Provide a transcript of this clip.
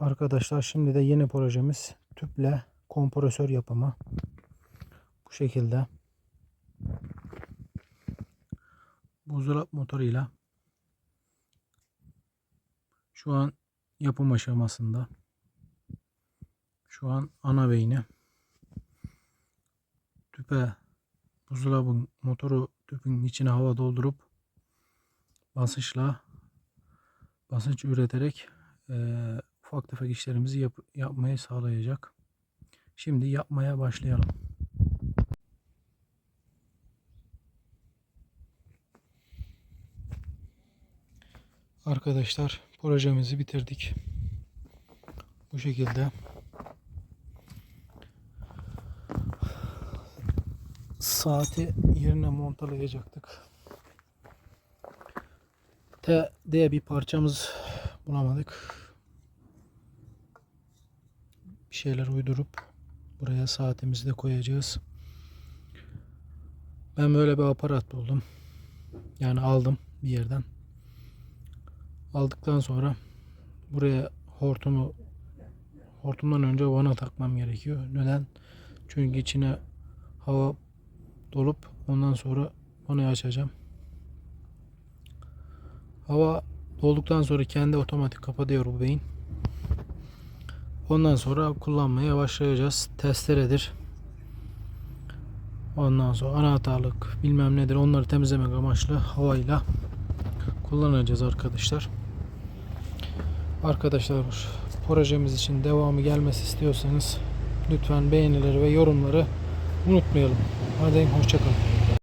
Arkadaşlar şimdi de yeni projemiz tüple kompresör yapımı. Bu şekilde. Buzdolap motoruyla şu an yapım aşamasında. Şu an ana beyni tüpe buzdolabın motoru tüpün içine hava doldurup basınçla basınç üreterek eee, ufak tefek işlerimizi yap- yapmayı sağlayacak. Şimdi yapmaya başlayalım. Arkadaşlar projemizi bitirdik. Bu şekilde saati yerine montalayacaktık. T diye bir parçamız bulamadık. Bir şeyler uydurup buraya saatimizi de koyacağız. Ben böyle bir aparat buldum. Yani aldım bir yerden. Aldıktan sonra buraya hortumu hortumdan önce vana takmam gerekiyor. Neden? Çünkü içine hava dolup ondan sonra vanayı açacağım. Hava dolduktan sonra kendi otomatik kapatıyor bu beyin. Ondan sonra kullanmaya başlayacağız. Testeredir. Ondan sonra anahtarlık bilmem nedir onları temizlemek amaçlı havayla kullanacağız arkadaşlar. Arkadaşlar projemiz için devamı gelmesi istiyorsanız lütfen beğenileri ve yorumları unutmayalım. Hadi hoşçakalın.